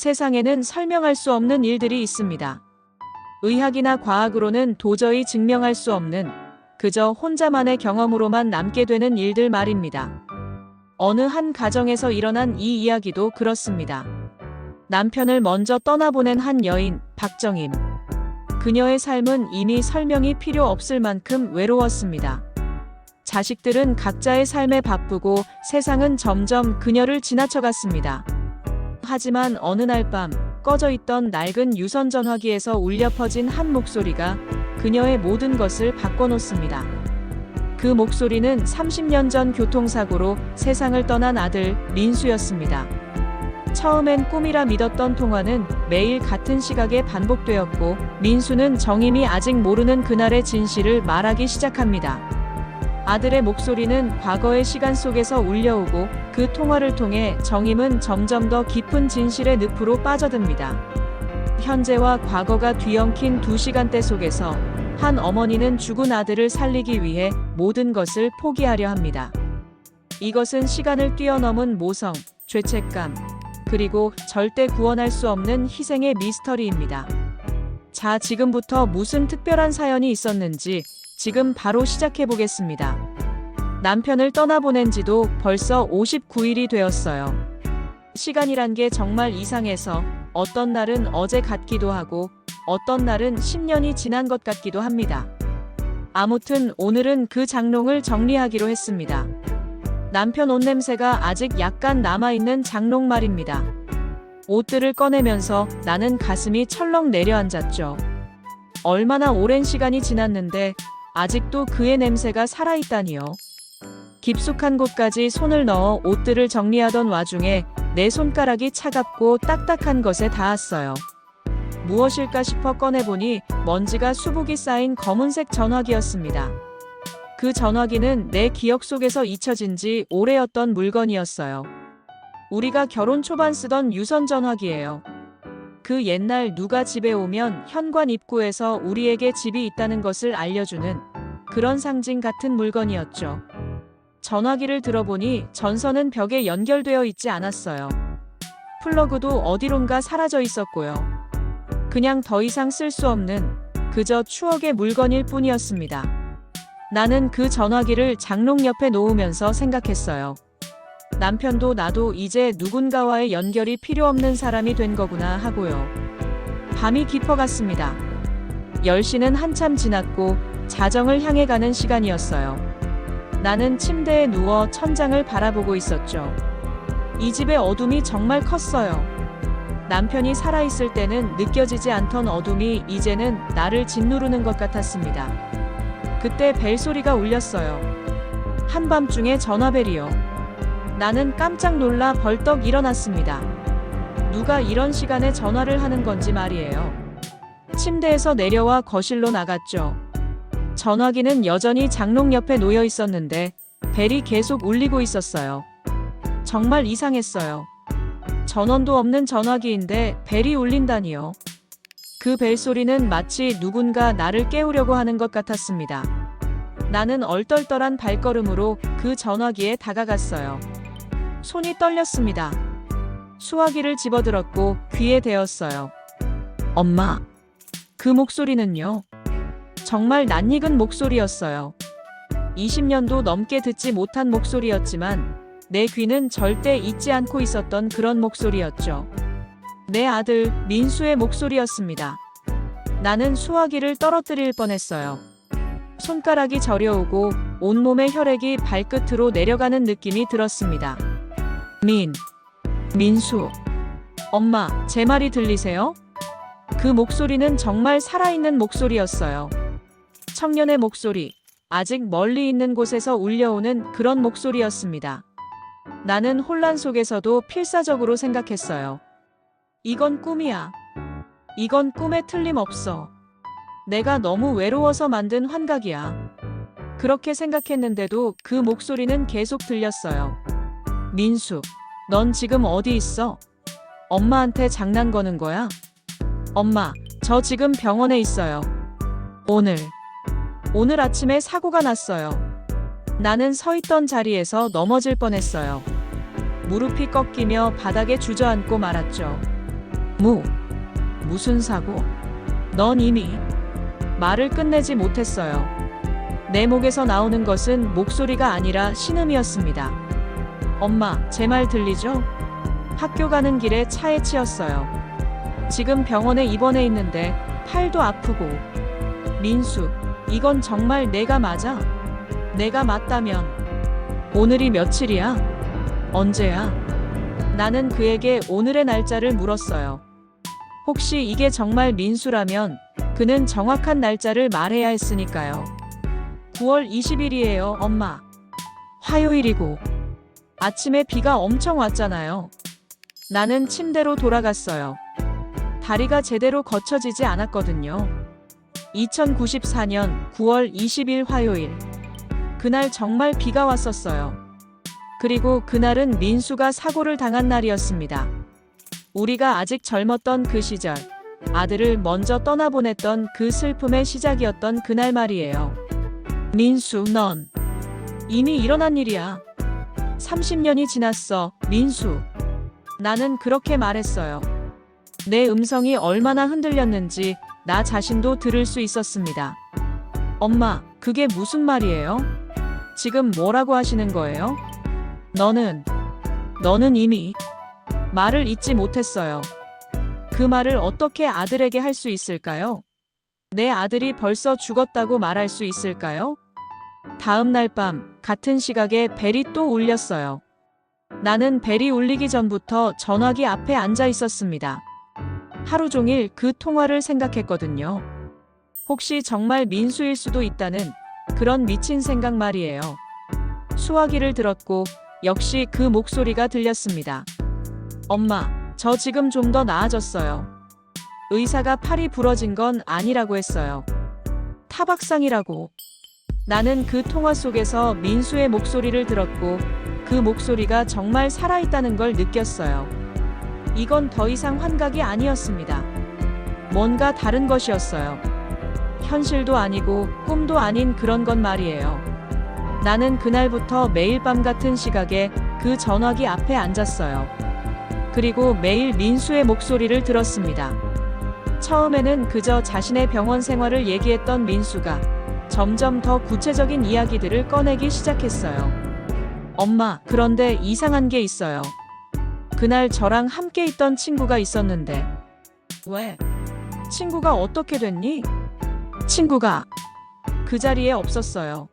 세상에는 설명할 수 없는 일들이 있습니다. 의학이나 과학으로는 도저히 증명할 수 없는 그저 혼자만의 경험으로만 남게 되는 일들 말입니다. 어느 한 가정에서 일어난 이 이야기도 그렇습니다. 남편을 먼저 떠나보낸 한 여인, 박정임. 그녀의 삶은 이미 설명이 필요 없을 만큼 외로웠습니다. 자식들은 각자의 삶에 바쁘고 세상은 점점 그녀를 지나쳐갔습니다. 하지만 어느 날 밤 꺼져 있던 낡은 유선 전화기에서 울려 퍼진 한 목소리가 그녀의 모든 것을 바꿔놓습니다. 그 목소리는 30년 전 교통사고로 세상을 떠난 아들 민수였습니다. 처음엔 꿈이라 믿었던 통화는 매일 같은 시각에 반복되었고 민수는 정임이 아직 모르는 그날의 진실을 말하기 시작합니다. 아들의 목소리는 과거의 시간 속에서 울려오고 그 통화를 통해 정임은 점점 더 깊은 진실의 늪으로 빠져듭니다. 현재와 과거가 뒤엉킨 두 시간대 속에서 한 어머니는 죽은 아들을 살리기 위해 모든 것을 포기하려 합니다. 이것은 시간을 뛰어넘은 모성, 죄책감, 그리고 절대 구원할 수 없는 희생의 미스터리입니다. 자, 지금부터 무슨 특별한 사연이 있었는지 지금 바로 시작해 보겠습니다. 남편을 떠나보낸 지도 벌써 59일이 되었어요. 시간이란 게 정말 이상해서 어떤 날은 어제 같기도 하고 어떤 날은 10년이 지난 것 같기도 합니다. 아무튼 오늘은 그 장롱을 정리하기로 했습니다. 남편 옷 냄새가 아직 약간 남아있는 장롱 말입니다. 옷들을 꺼내면서 나는 가슴이 철렁 내려앉았죠. 얼마나 오랜 시간이 지났는데 아직도 그의 냄새가 살아있다니요. 깊숙한 곳까지 손을 넣어 옷들을 정리하던 와중에 내 손가락이 차갑고 딱딱한 것에 닿았어요. 무엇일까 싶어 꺼내보니 먼지가 수북이 쌓인 검은색 전화기였습니다. 그 전화기는 내 기억 속에서 잊혀진 지 오래였던 물건이었어요. 우리가 결혼 초반 쓰던 유선 전화기예요. 그 옛날 누가 집에 오면 현관 입구에서 우리에게 집이 있다는 것을 알려주는 그런 상징 같은 물건이었죠. 전화기를 들어보니 전선은 벽에 연결되어 있지 않았어요. 플러그도 어디론가 사라져 있었고요. 그냥 더 이상 쓸 수 없는 그저 추억의 물건일 뿐이었습니다. 나는 그 전화기를 장롱 옆에 놓으면서 생각했어요. 남편도 나도 이제 누군가와의 연결이 필요 없는 사람이 된 거구나 하고요. 밤이 깊어갔습니다. 10시는 한참 지났고 자정을 향해 가는 시간이었어요. 나는 침대에 누워 천장을 바라보고 있었죠. 이 집의 어둠이 정말 컸어요. 남편이 살아있을 때는 느껴지지 않던 어둠이 이제는 나를 짓누르는 것 같았습니다. 그때 벨 소리가 울렸어요. 한밤중에 전화벨이요. 나는 깜짝 놀라 벌떡 일어났습니다. 누가 이런 시간에 전화를 하는 건지 말이에요. 침대에서 내려와 거실로 나갔죠. 전화기는 여전히 장롱 옆에 놓여 있었는데 벨이 계속 울리고 있었어요. 정말 이상했어요. 전원도 없는 전화기인데 벨이 울린다니요. 그 벨 소리는 마치 누군가 나를 깨우려고 하는 것 같았습니다. 나는 얼떨떨한 발걸음으로 그 전화기에 다가갔어요. 손이 떨렸습니다. 수화기를 집어들었고 귀에 대었어요. 엄마. 그 목소리는요. 정말 낯익은 목소리였어요. 20년도 넘게 듣지 못한 목소리였지만 내 귀는 절대 잊지 않고 있었던 그런 목소리였죠. 내 아들 민수의 목소리였습니다. 나는 수화기를 떨어뜨릴 뻔했어요. 손가락이 저려오고 온몸의 혈액이 발끝으로 내려가는 느낌이 들었습니다. 민, 민수. 엄마, 제 말이 들리세요? 그 목소리는 정말 살아있는 목소리였어요. 청년의 목소리, 아직 멀리 있는 곳에서 울려오는 그런 목소리였습니다. 나는 혼란 속에서도 필사적으로 생각했어요. 이건 꿈이야. 이건 꿈에 틀림없어. 내가 너무 외로워서 만든 환각이야. 그렇게 생각했는데도 그 목소리는 계속 들렸어요. 민수, 넌 지금 어디 있어? 엄마한테 장난 거는 거야? 엄마, 저 지금 병원에 있어요. 오늘. 오늘 아침에 사고가 났어요. 나는 서 있던 자리에서 넘어질 뻔했어요. 무릎이 꺾이며 바닥에 주저앉고 말았죠. 뭐? 무슨 사고? 넌 이미 말을 끝내지 못했어요. 내 목에서 나오는 것은 목소리가 아니라 신음이었습니다. 엄마, 제 말 들리죠? 학교 가는 길에 차에 치였어요. 지금 병원에 입원해 있는데 팔도 아프고. 민수, 이건 정말 내가 맞아? 내가 맞다면 오늘이 며칠이야? 언제야? 나는 그에게 오늘의 날짜를 물었어요. 혹시 이게 정말 민수라면 그는 정확한 날짜를 말해야 했으니까요. 9월 20일이에요, 엄마. 화요일이고. 아침에 비가 엄청 왔잖아요. 나는 침대로 돌아갔어요. 다리가 제대로 거쳐지지 않았거든요. 2094년 9월 20일 화요일. 그날 정말 비가 왔었어요. 그리고 그날은 민수가 사고를 당한 날이었습니다. 우리가 아직 젊었던 그 시절, 아들을 먼저 떠나보냈던 그 슬픔의 시작이었던 그날 말이에요. 민수, 넌 이미 일어난 일이야. 30년이 지났어, 민수. 나는 그렇게 말했어요. 내 음성이 얼마나 흔들렸는지 나 자신도 들을 수 있었습니다. 엄마, 그게 무슨 말이에요? 지금 뭐라고 하시는 거예요? 너는, 너는 이미 말을 잊지 못했어요. 그 말을 어떻게 아들에게 할 수 있을까요? 내 아들이 벌써 죽었다고 말할 수 있을까요? 다음 날 밤 같은 시각에 벨이 또 울렸어요. 나는 벨이 울리기 전부터 전화기 앞에 앉아 있었습니다. 하루 종일 그 통화를 생각했거든요. 혹시 정말 민수일 수도 있다는 그런 미친 생각 말이에요. 수화기를 들었고 역시 그 목소리가 들렸습니다. 엄마, 저 지금 좀 더 나아졌어요. 의사가 팔이 부러진 건 아니라고 했어요. 타박상이라고. 나는 그 통화 속에서 민수의 목소리를 들었고 그 목소리가 정말 살아있다는 걸 느꼈어요. 이건 더 이상 환각이 아니었습니다. 뭔가 다른 것이었어요. 현실도 아니고 꿈도 아닌 그런 건 말이에요. 나는 그날부터 매일 밤 같은 시각에 그 전화기 앞에 앉았어요. 그리고 매일 민수의 목소리를 들었습니다. 처음에는 그저 자신의 병원 생활을 얘기했던 민수가 점점 더 구체적인 이야기들을 꺼내기 시작했어요. 엄마, 그런데 이상한 게 있어요. 그날 저랑 함께 있던 친구가 있었는데. 왜? 친구가 어떻게 됐니? 친구가 그 자리에 없었어요.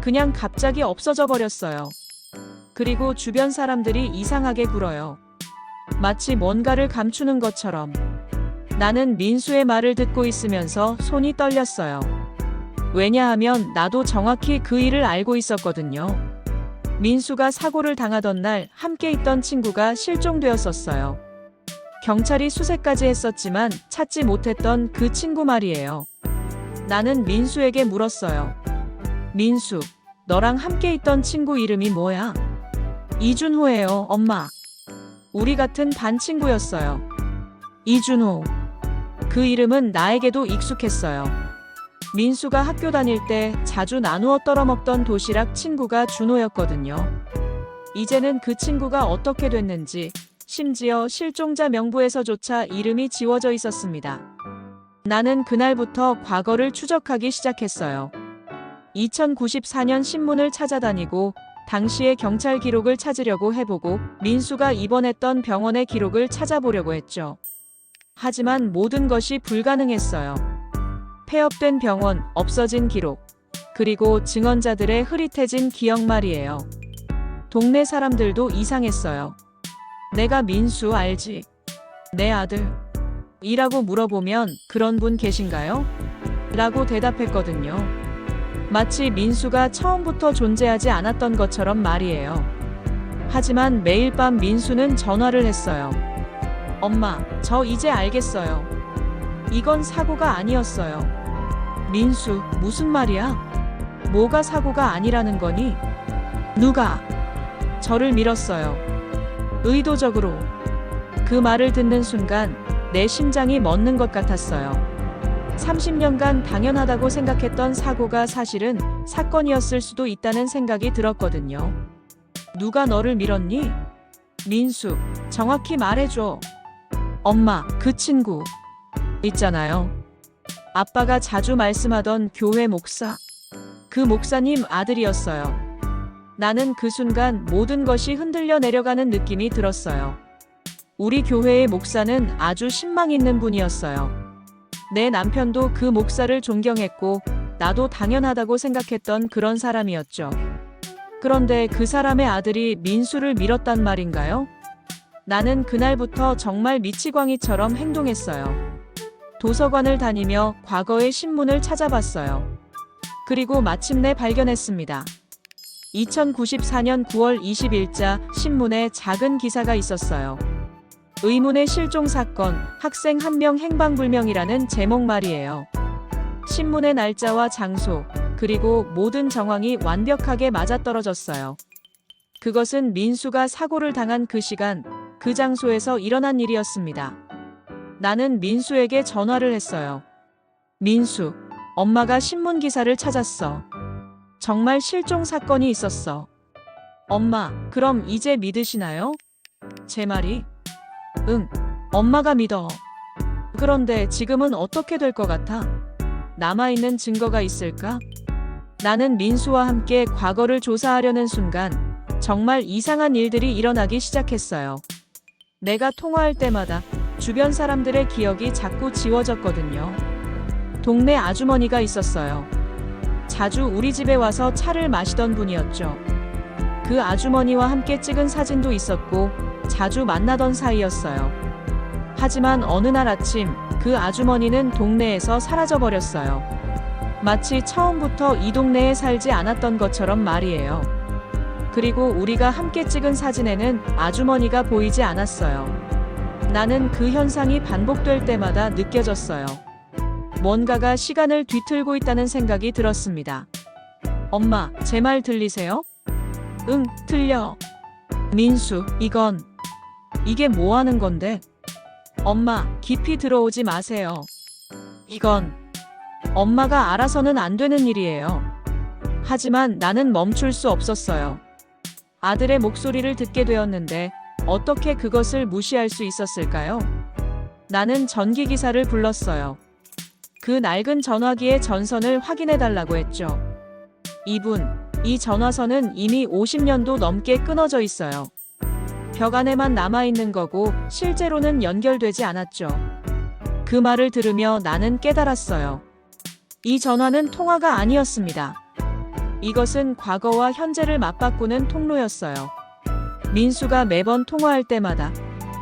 그냥 갑자기 없어져 버렸어요. 그리고 주변 사람들이 이상하게 굴어요. 마치 뭔가를 감추는 것처럼. 나는 민수의 말을 듣고 있으면서 손이 떨렸어요. 왜냐하면 나도 정확히 그 일을 알고 있었거든요. 민수가 사고를 당하던 날 함께 있던 친구가 실종되었었어요. 경찰이 수색까지 했었지만 찾지 못했던 그 친구 말이에요. 나는 민수에게 물었어요. 민수, 너랑 함께 있던 친구 이름이 뭐야? 이준호예요, 엄마. 우리 같은 반 친구였어요. 이준호. 그 이름은 나에게도 익숙했어요. 민수가 학교 다닐 때 자주 나누어 떨어먹던 도시락 친구가 준호였거든요. 이제는 그 친구가 어떻게 됐는지, 심지어 실종자 명부에서조차 이름이 지워져 있었습니다. 나는 그날부터 과거를 추적하기 시작했어요. 2094년 신문을 찾아다니고 당시의 경찰 기록을 찾으려고 해보고 민수가 입원했던 병원의 기록을 찾아보려고 했죠. 하지만 모든 것이 불가능했어요. 폐업된 병원, 없어진 기록, 그리고 증언자들의 흐릿해진 기억 말이에요. 동네 사람들도 이상했어요. 내가 민수 알지? 내 아들. 이라고 물어보면 그런 분 계신가요? 라고 대답했거든요. 마치 민수가 처음부터 존재하지 않았던 것처럼 말이에요. 하지만 매일 밤 민수는 전화를 했어요. 엄마, 저 이제 알겠어요. 이건 사고가 아니었어요. 민수, 무슨 말이야? 뭐가 사고가 아니라는 거니? 누가? 저를 밀었어요. 의도적으로. 그 말을 듣는 순간 내 심장이 멎는 것 같았어요. 30년간 당연하다고 생각했던 사고가 사실은 사건이었을 수도 있다는 생각이 들었거든요. 누가 너를 밀었니? 민수, 정확히 말해줘. 엄마, 그 친구. 있잖아요. 아빠가 자주 말씀하던 교회 목사. 그 목사님 아들이었어요. 나는 그 순간 모든 것이 흔들려 내려가는 느낌이 들었어요. 우리 교회의 목사는 아주 신망 있는 분이었어요. 내 남편도 그 목사를 존경했고, 나도 당연하다고 생각했던 그런 사람이었죠. 그런데 그 사람의 아들이 민수를 밀었단 말인가요? 나는 그날부터 정말 미치광이처럼 행동했어요. 도서관을 다니며 과거의 신문을 찾아봤어요. 그리고 마침내 발견했습니다. 2094년 9월 20일자 신문에 작은 기사가 있었어요. 의문의 실종 사건, 학생 한 명 행방불명이라는 제목 말이에요. 신문의 날짜와 장소, 그리고 모든 정황이 완벽하게 맞아떨어졌어요. 그것은 민수가 사고를 당한 그 시간, 그 장소에서 일어난 일이었습니다. 나는 민수에게 전화를 했어요. 민수, 엄마가 신문 기사를 찾았어. 정말 실종 사건이 있었어. 엄마, 그럼 이제 믿으시나요? 제 말이? 응, 엄마가 믿어. 그런데 지금은 어떻게 될 것 같아? 남아있는 증거가 있을까? 나는 민수와 함께 과거를 조사하려는 순간 정말 이상한 일들이 일어나기 시작했어요. 내가 통화할 때마다 주변 사람들의 기억이 자꾸 지워졌거든요. 동네 아주머니가 있었어요. 자주 우리 집에 와서 차를 마시던 분이었죠. 그 아주머니와 함께 찍은 사진도 있었고 자주 만나던 사이였어요. 하지만 어느 날 아침 그 아주머니는 동네에서 사라져 버렸어요. 마치 처음부터 이 동네에 살지 않았던 것처럼 말이에요. 그리고 우리가 함께 찍은 사진에는 아주머니가 보이지 않았어요. 나는 그 현상이 반복될 때마다 느껴졌어요. 뭔가가 시간을 뒤틀고 있다는 생각이 들었습니다. 엄마, 제 말 들리세요? 응, 들려. 민수, 이건. 이게 뭐 하는 건데? 엄마, 깊이 들어오지 마세요. 이건. 엄마가 알아서는 안 되는 일이에요. 하지만 나는 멈출 수 없었어요. 아들의 목소리를 듣게 되었는데 어떻게 그것을 무시할 수 있었을까요? 나는 전기 기사를 불렀어요. 그 낡은 전화기의 전선을 확인해 달라고 했죠. 이분, 이 전화선은 이미 50년도 넘게 끊어져 있어요. 벽 안에만 남아 있는 거고 실제로는 연결되지 않았죠. 그 말을 들으며 나는 깨달았어요. 이 전화는 통화가 아니었습니다. 이것은 과거와 현재를 맞바꾸는 통로였어요. 민수가 매번 통화할 때마다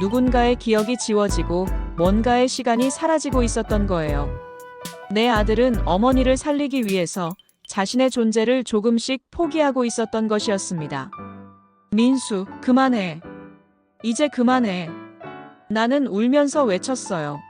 누군가의 기억이 지워지고 뭔가의 시간이 사라지고 있었던 거예요. 내 아들은 어머니를 살리기 위해서 자신의 존재를 조금씩 포기하고 있었던 것이었습니다. 민수, 그만해. 이제 그만해. 나는 울면서 외쳤어요.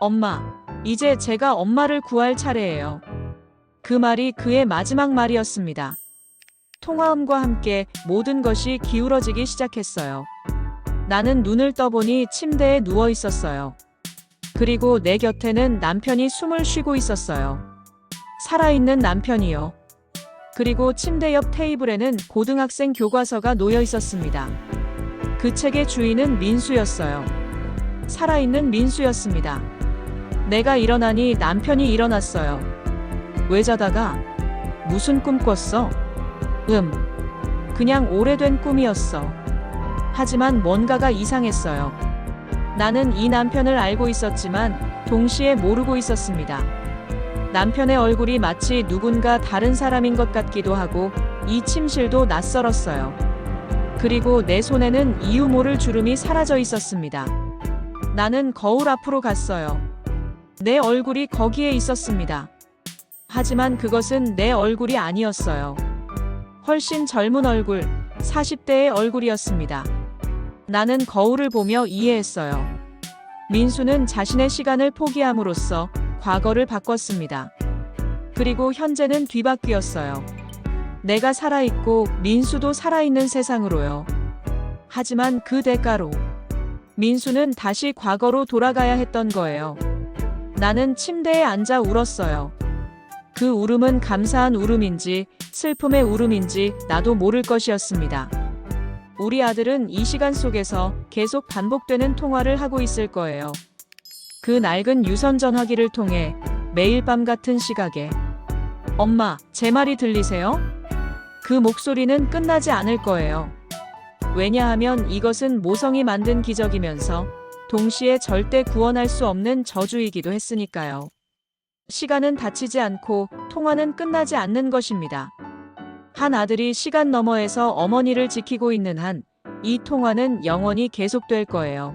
엄마, 이제 제가 엄마를 구할 차례예요. 그 말이 그의 마지막 말이었습니다. 통화음과 함께 모든 것이 기울어지기 시작했어요. 나는 눈을 떠보니 침대에 누워 있었어요. 그리고 내 곁에는 남편이 숨을 쉬고 있었어요. 살아있는 남편이요. 그리고 침대 옆 테이블에는 고등학생 교과서가 놓여 있었습니다. 그 책의 주인은 민수였어요. 살아있는 민수였습니다. 내가 일어나니 남편이 일어났어요. 왜 자다가? 무슨 꿈 꿨어? 음. 그냥 오래된 꿈이었어. 하지만 뭔가가 이상했어요. 나는 이 남편을 알고 있었지만 동시에 모르고 있었습니다. 남편의 얼굴이 마치 누군가 다른 사람인 것 같기도 하고 이 침실도 낯설었어요. 그리고 내 손에는 이유 모를 주름이 사라져 있었습니다. 나는 거울 앞으로 갔어요. 내 얼굴이 거기에 있었습니다. 하지만 그것은 내 얼굴이 아니었어요. 훨씬 젊은 얼굴, 40대의 얼굴이었습니다. 나는 거울을 보며 이해했어요. 민수는 자신의 시간을 포기함으로써 과거를 바꿨습니다. 그리고 현재는 뒤바뀌었어요. 내가 살아있고 민수도 살아있는 세상으로요. 하지만 그 대가로 민수는 다시 과거로 돌아가야 했던 거예요. 나는 침대에 앉아 울었어요. 그 울음은 감사한 울음인지 슬픔의 울음인지 나도 모를 것이었습니다. 우리 아들은 이 시간 속에서 계속 반복되는 통화를 하고 있을 거예요. 그 낡은 유선 전화기를 통해 매일 밤 같은 시각에 엄마, 제 말이 들리세요? 그 목소리는 끝나지 않을 거예요. 왜냐하면 이것은 모성이 만든 기적이면서 동시에 절대 구원할 수 없는 저주이기도 했으니까요. 시간은 닫히지 않고 통화는 끝나지 않는 것입니다. 한 아들이 시간 너머에서 어머니를 지키고 있는 한 이 통화는 영원히 계속될 거예요.